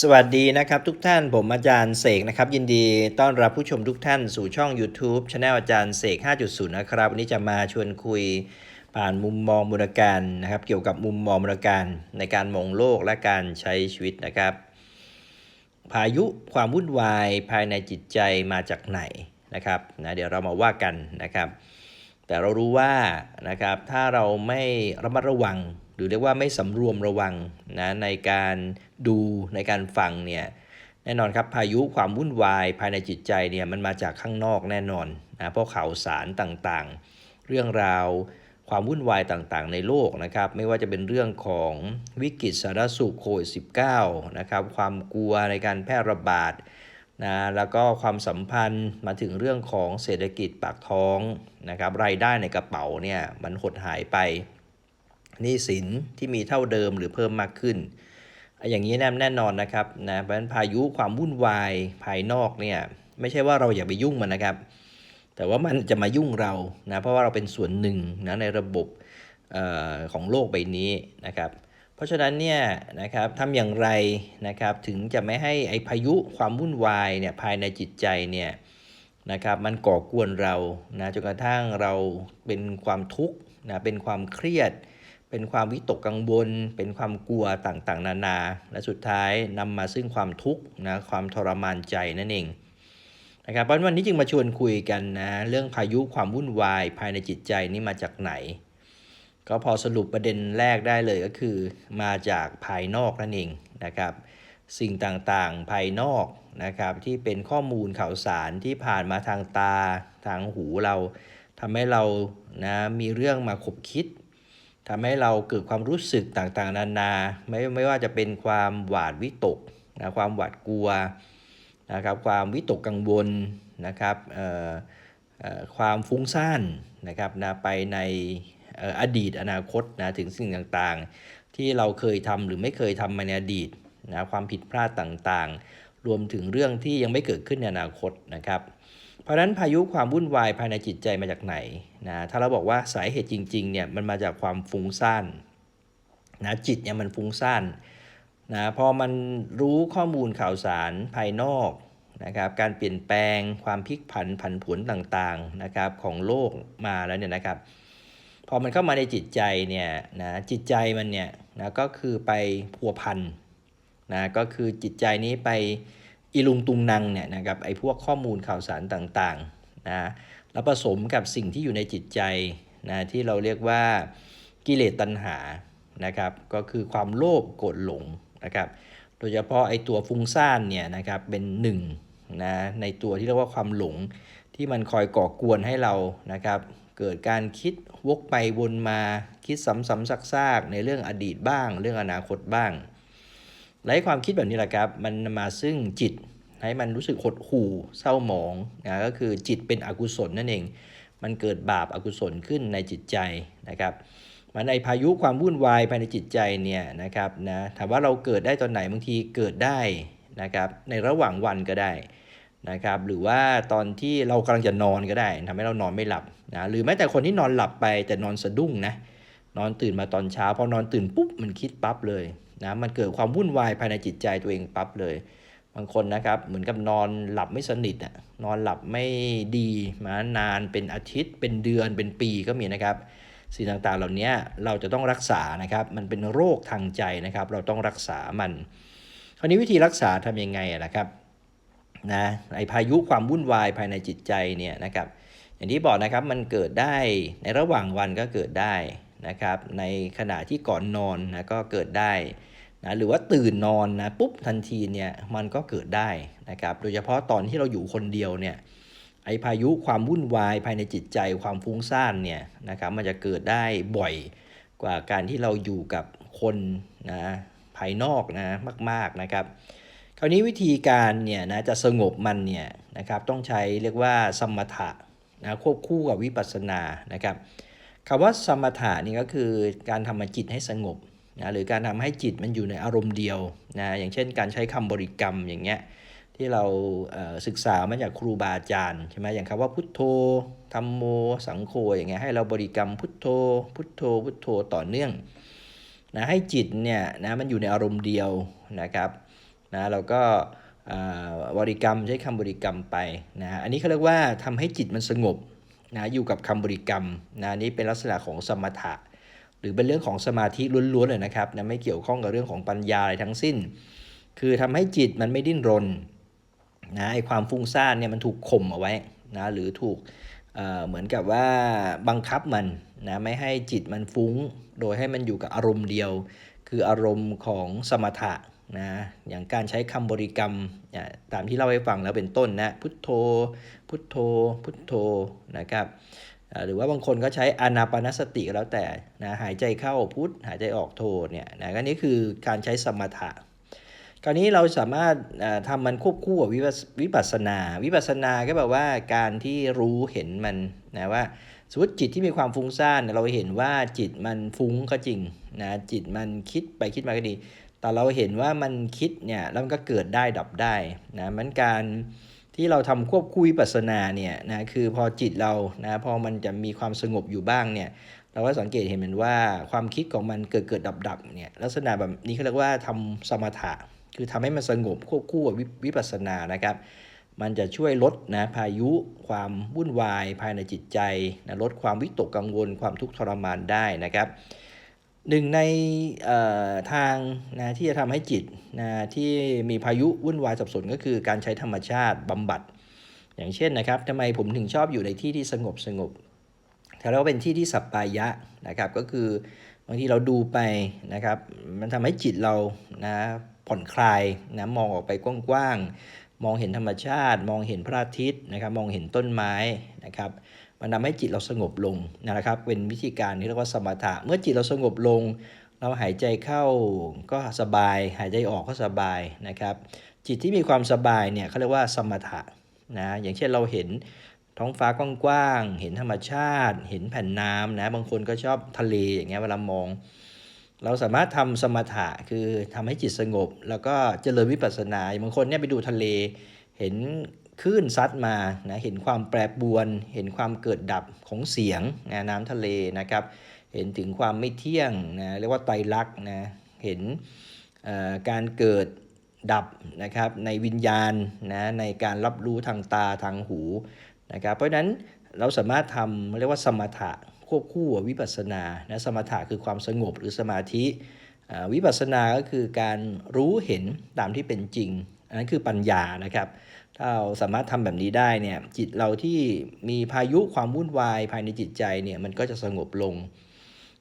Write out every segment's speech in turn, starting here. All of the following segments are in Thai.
สวัสดีนะครับทุกท่านผมอาจารย์เสกนะครับ ยินดีต้อนรับผู้ชมทุกท่านสู่ช่อง YouTube Channel อาจารย์เสก 5.0 นะครับ วันนี้จะมาชวนคุยผ่านมุมมองมูลการนะครับ เกี่ยวกับมุมมองมูลการในการมองโลกและการใช้ชีวิตนะครับ พายุความวุ่นวายภายในจิตใจมาจากไหนนะครับนะเดี๋ยวเรามาว่ากันนะครับ แต่เรารู้ว่านะครับถ้าเราไม่ระมัดระวัง หรือเรียกว่าไม่สำรวมระวังนะในการดูในการฟังเนี่ยแน่นอนครับพายุความวุ่นวายภายในจิตใจเนี่ยมันมาจากข้างนอกแน่นอนนะเพราะข่าวสารต่างๆ เรื่องราวความวุ่นวายต่างๆ ในโลกนะครับไม่ว่าจะเป็นเรื่องของวิกฤตสารสุขโควิด -19 นะครับความกลัวในการแพร่ระบาดนะแล้วก็ความสัมพันธ์มาถึงเรื่องของเศรษฐกิจปากท้องนะครับรายได้ในกระเป๋าเนี่ยมันหดหายไป หนี้สินที่มีเท่าเดิมหรือเพิ่มมากขึ้น อย่างนี้แน่นอนนะครับนะเพราะฉะนั้นพายุความวุ่นวายภายนอกเนี่ยไม่ใช่ว่าเราอย่าไปยุ่งมันนะครับ แต่ว่ามันจะมายุ่งเรานะเพราะว่าเราเป็นส่วนหนึ่งนะในระบบออของโลกใบนี้นะครับ เพราะฉะนั้นเนี่ยนะครับทำอย่างไรนะครับถึงจะไม่ให้ไอพายุความวุ่นวายเนี่ยภายในจิตใจเนี่ยนะครับมันก่อกวนเรานะจนกระทั่งเราเป็นความทุกข์นะเป็นความเครียด เป็นความวิตกกังวล เป็นความกลัวต่างๆ นานา และสุดท้ายนำมาซึ่งความทุกข์นะความทรมานใจนั่นเองนะครับเพราะวันนี้จึงมาชวนคุยกันนะเรื่องพายุความวุ่นวายภายในจิตใจนี่มาจากไหน ก็พอสรุปประเด็นแรกได้เลยก็คือ มาจากภายนอกนั่นเองนะครับ สิ่งต่างๆภายนอกนะครับที่เป็นข้อมูลข่าวสารที่ผ่านมาทางตาทางหูเราทำให้เรานะมีเรื่องมาขบคิด ทำให้เราเกิดความรู้สึกต่างๆ นานาไม่ไม่ว่าจะเป็นความหวาดวิตกนะความหวาดกลัวนะครับความวิตกกังวลนะครับเอ่อเอ่อความฟุ้งซ่านนะครับนะไปในอออดีตอนาคตนะถึงสิ่งต่างๆ ที่เราเคยทำหรือไม่เคยทำมาในอดีตนะความผิดพลาดต่างๆ รวมถึงเรื่องที่ยังไม่เกิดขึ้นในอนาคตนะครับ เพราะฉะนั้นพายุความวุ่นวายภายในจิตใจมาจากไหนนะถ้าเราบอกว่าสาเหตุจริงๆเนี่ยมันมาจากความฟุ้งซ่านนะจิตเนี่ยมันฟุ้งซ่านนะพอมันรู้ข้อมูลข่าวสารภายนอกนะครับการเปลี่ยนแปลงความพลิกผันผันผวนต่างๆนะครับของโลกมาแล้วเนี่ยนะครับ พอมันเข้ามาในจิตใจเนี่ยนะจิตใจมันเนี่ยนะก็คือไปพัวพันนะก็คือจิตใจนี้ไป อีลุงตุงนังเนี่ยนะครับไอ้พวกข้อมูลข่าวสารต่างๆนะแล้วผสมกับสิ่งที่อยู่ในจิตใจนะที่เราเรียกว่ากิเลสตัณหานะครับก็คือความโลภโกรธหลงนะครับโดยเฉพาะไอ้ตัวฟุ้งซ่านเนี่ยนะครับเป็นหนึ่งนะในตัวที่เรียกว่าความหลงที่มันคอยก่อกวนให้เรานะครับ เกิดการคิดวกไปวนมาคิดซ้ำๆซากๆในเรื่องอดีตบ้าง เรื่องอนาคตบ้าง และความคิดแบบนี้แหละครับมันมาซึ่งจิตให้มันรู้สึกหดหู่เศร้าหมองนะก็คือจิตเป็นอกุศลนั่นเอง มันเกิดบาปอากุศลขึ้นในจิตใจนะครับมันในพายุความวุ่นวายภายในจิตใจเนี่ยนะครับนะถามว่าเราเกิดได้ตอนไหนบางทีเกิดได้นะครับในระหว่างวันก็ได้นะครับหรือว่าตอนที่เรากำลังจะนอนก็ได้ทำให้เรานอนไม่หลับนะหรือแม้แต่คนที่นอนหลับไปแต่นอนสะดุ้งนะนอนตื่นมาตอนเช้าพอนอนตื่นปุ๊บมันคิดปั๊บเลย นะมันเกิดความวุ่นวายภายในจิตใจตัวเองปั๊บเลย บางคนนะครับเหมือนกับนอนหลับไม่สนิทอะนอนหลับไม่ดีมานานเป็นอาทิตย์ เป็นเดือนเป็นปีก็มีนะครับสิ่งต่างๆเหล่านี้เราจะต้องรักษานะครับ มันเป็นโรคทางใจนะครับ เราต้องรักษามัน คราวนี้วิธีรักษาทำยังไงอะนะครับนะไอพายุความวุ่นวายภายในจิตใจเนี่ยนะครับ อย่างที่บอกนะครับมันเกิดได้ในระหว่างวันก็เกิดได้ นะครับในขณะที่ก่อนนอนนะก็เกิดได้นะหรือว่าตื่นนอนนะปุ๊บทันทีเนี่ยมันก็เกิดได้นะครับโดยเฉพาะตอนที่เราอยู่คนเดียวเนี่ยไอพายุความวุ่นวายภายในจิตใจความฟุ้งซ่านเนี่ยนะครับมันจะเกิดได้บ่อยกว่าการที่เราอยู่กับคนนะภายนอกนะมากๆนะครับ คราวนี้วิธีการเนี่ยนะจะสงบมันเนี่ยนะครับต้องใช้เรียกว่าสมถะนะควบคู่กับวิปัสสนานะครับ คำว่าสมถะนี่ก็คือการทำจิตให้สงบนะหรือการทำให้จิตมันอยู่ในอารมณ์เดียวนะอย่างเช่น การใช้คำบริกรรมอย่างเงี้ยที่เราศึกษามาจากครูบาอาจารย์ใช่ไหมอย่างคำว่าพุทโธธรรมโม สังโฆอย่างเงี้ยให้เราบริกรรมพุทโธ พุทโธ พุทโธต่อเนื่องนะให้จิตเนี่ยนะมันอยู่ในอารมณ์เดียวนะครับนะเราก็บริกรรมใช้คำบริกรรมไปนะอันนี้เขาเรียกว่าทำให้จิตมันสงบ นะอยู่กับคำบริกรรมนะนี้เป็นลักษณะของสมถะ หรือเป็นเรื่องของสมาธิล้วนๆเลยนะครับนะไม่เกี่ยวข้องกับเรื่องของปัญญาอะไรทั้งสิ้น คือทำให้จิตมันไม่ดิ้นรนนะไอความฟุ้งซ่านเนี่ยมันถูกข่มเอาไว้นะหรือถูกเอ่อเหมือนกับว่าบังคับมันนะไม่ให้จิตมันฟุ้ง โดยให้มันอยู่กับอารมณ์เดียว คืออารมณ์ของสมถะ นะอย่างการใช้คำบริกรรมตามที่เล่าให้ฟังแล้วเป็นต้นนะพุทโธ พุทโธ พุทโธนะครับหรือว่าบางคนก็ใช้อานาปานสติก็แล้วแต่นะหายใจเข้าพุทหายใจออกโธเนี่ยนะก็นี่คือการใช้สมถะคราวนี้เราสามารถเอ่อทำมันควบคู่กับวิปัสสนา วิปัสสนาก็แบบว่าการที่รู้เห็นมันนะว่าสมมติจิตที่มีความฟุ้งซ่านเนี่ยเราเห็นว่าจิตมันฟุ้งก็จริงนะจิตมันคิดไปคิดมาก็ดี แต่เราเห็นว่ามันคิดเนี่ยแล้วมันก็เกิดได้ดับได้นะมันการที่เราทำควบคู่วิปัสสนาเนี่ยนะคือพอจิตเรานะพอมันจะมีความสงบอยู่บ้างเนี่ยเราก็สังเกตเห็นมือนว่าความคิดของมันเกิดเกิดดับดับเนี่ยลักษณะแบบนี้เขาเรียกว่าทำสมถะ คือทำให้มันสงบควบคู่กับวิวิปัสสนานะครับ มันจะช่วยลดนะพายุความวุ่นวายภายในจิตใจนะลดความวิตกกังวลความทุกข์ทรมานได้นะครับ หนึ่งในทางนะที่จะทำให้จิตนะที่มีพายุวุ่นวายสับสนก็คือการใช้ธรรมชาติบำบัด อย่างเช่นนะครับทำไมผมถึงชอบอยู่ในที่ที่สงบสงบถ้าเราเป็นที่ที่สัปปายะนะครับก็คือบางทีเราดูไปนะครับมันทำให้จิตเรานะผ่อนคลายนะมองออกไปกว้างๆมองเห็นธรรมชาติ มองเห็นพระอาทิตย์นะครับมองเห็นต้นไม้นะครับ มันทำให้จิตเราสงบลงนะครับ เป็นวิธีการที่เรียกว่าสมถะ เมื่อจิตเราสงบลง เราหายใจเข้าก็สบาย หายใจออกก็สบายนะครับ จิตที่มีความสบายเนี่ยเขาเรียกว่าสมถะนะอย่างเช่นเราเห็นท้องฟ้ากว้างๆ เห็นธรรมชาติ เห็นแผ่นน้ำนะ บางคนก็ชอบทะเลอย่างเงี้ยเวลามอง เราสามารถทำสมถะคือทำให้จิตสงบ แล้วก็เจริญวิปัสสนาอย่างบางคนเนี่ยไปดูทะเล เห็น คลื่นซัดมานะเห็นความแปรปรวน เห็นความเกิดดับของเสียงนะน้ำทะเลนะครับ เห็นถึงความไม่เที่ยงนะเรียกว่าไตรลักษณ์นะเห็นการเกิดดับนะครับในวิญญาณนะในการรับรู้ทางตาทางหูนะครับเพราะฉะนั้นเราสามารถทำเรียกว่าสมถะควบคู่กับวิปัสสนานะสมถะคือความสงบหรือสมาธิวิปัสสนาก็คือการรู้เห็นตามที่เป็นจริง อันนั้นคือปัญญานะครับ ถ้าเราสามารถทำแบบนี้ได้เนี่ยจิตเราที่มีพายุความวุ่นวายภายในจิตใจเนี่ยมันก็จะสงบลง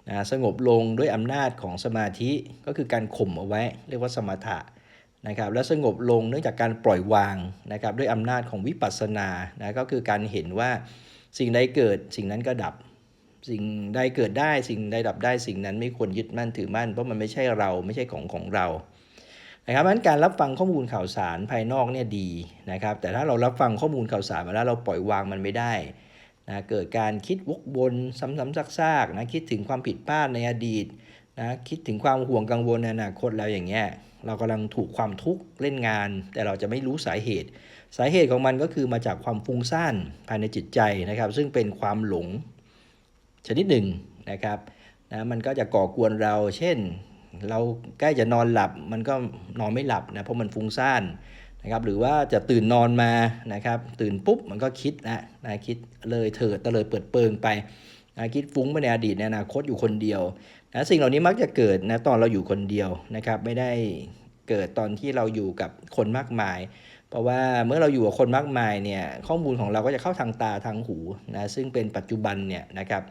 นะสงบลงด้วยอำนาจของสมาธิก็คือการข่มเอาไว้ เรียกว่าสมถะนะครับและสงบลงเนื่องจากการปล่อยวางนะครับด้วยอำนาจของวิปัสสนานะก็คือการเห็นว่าสิ่งใดเกิดสิ่งนั้นก็ดับ สิ่งใดเกิดได้สิ่งใดดับได้สิ่งนั้นไม่ควรยึดมั่นถือมั่นเพราะมันไม่ใช่เราไม่ใช่ของของเรา นะครับเพราะฉะนั้นการรับฟังข้อมูลข่าวสารภายนอกเนี่ยดีนะครับ แต่ถ้าเรารับฟังข้อมูลข่าวสารมาแล้วเราปล่อยวางมันไม่ได้นะเกิดการคิดวกวนซ้ำๆซากๆนะคิดถึงความผิดพลาดในอดีตนะคิดถึงความห่วงกังวลในอนาคตแล้วอย่างเงี้ยเรากำลังถูกความทุกข์เล่นงาน แต่เราจะไม่รู้สาเหตุ สาเหตุของมันก็คือมาจากความฟุ้งซ่านภายในจิตใจนะครับ ซึ่งเป็นความหลงชนิดหนึ่งนะครับนะมันก็จะก่อกวนเราเช่น เราใกล้จะนอนหลับมันก็นอนไม่หลับนะเพราะมันฟุ้งซ่านนะครับหรือว่าจะตื่นนอนมานะครับตื่นปุ๊บมันก็คิดนะนะคิดเลยเถิดตะเลยเปิดเปิงไปนะคิดฟุ้งไปในอดีตในอนาคตอยู่คนเดียวนะสิ่งเหล่านี้มักจะเกิดนะตอนเราอยู่คนเดียวนะครับไม่ได้เกิดตอนที่เราอยู่กับคนมากมาย เพราะว่าเมื่อเราอยู่กับคนมากมายเนี่ยข้อมูลของเราก็จะเข้าทางตาทางหูนะซึ่งเป็นปัจจุบันเนี่ยนะครับ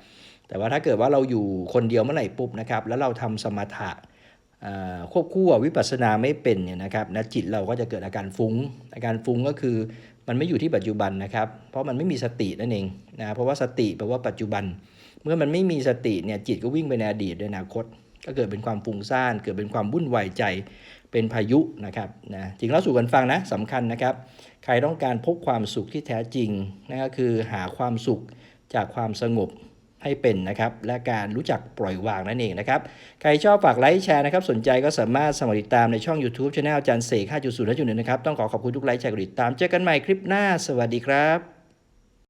แต่ว่าถ้าเกิดว่าเราอยู่คนเดียวเมื่อไหร่ปุ๊บนะครับแล้วเราทำสมถะ ควบคู่กับวิปัสสนาไม่เป็นเนี่ยนะครับนะจิตเราก็จะเกิดอาการฟุ้ง อาการฟุ้งก็คือมันไม่อยู่ที่ปัจจุบันนะครับ เพราะมันไม่มีสตินั่นเองนะเพราะว่าสติแปลว่าปัจจุบัน เมื่อมันไม่มีสติเนี่ยจิตก็วิ่งไปในอดีตในอนาคต ก็เกิดเป็นความฟุ้งซ่าน เกิดเป็นความวุ่นวายใจเป็นพายุนะครับนะจริงแล้วสู่กันฟังนะสำคัญนะครับ ใครต้องการพบความสุขที่แท้จริงนั่นก็คือหาความสุขจากความสงบ ให้เป็นนะครับ และการรู้จักปล่อยวางนั่นเองนะครับ ใครชอบฝากไลค์แชร์นะครับ สนใจก็สามารถสมัครติดตามในช่อง YouTube Channel อาจารย์เสก5.0 5.1นะครับ ต้องขอขอบคุณทุกไลค์แชร์กดติดตาม เจอกันใหม่คลิปหน้า สวัสดีครับ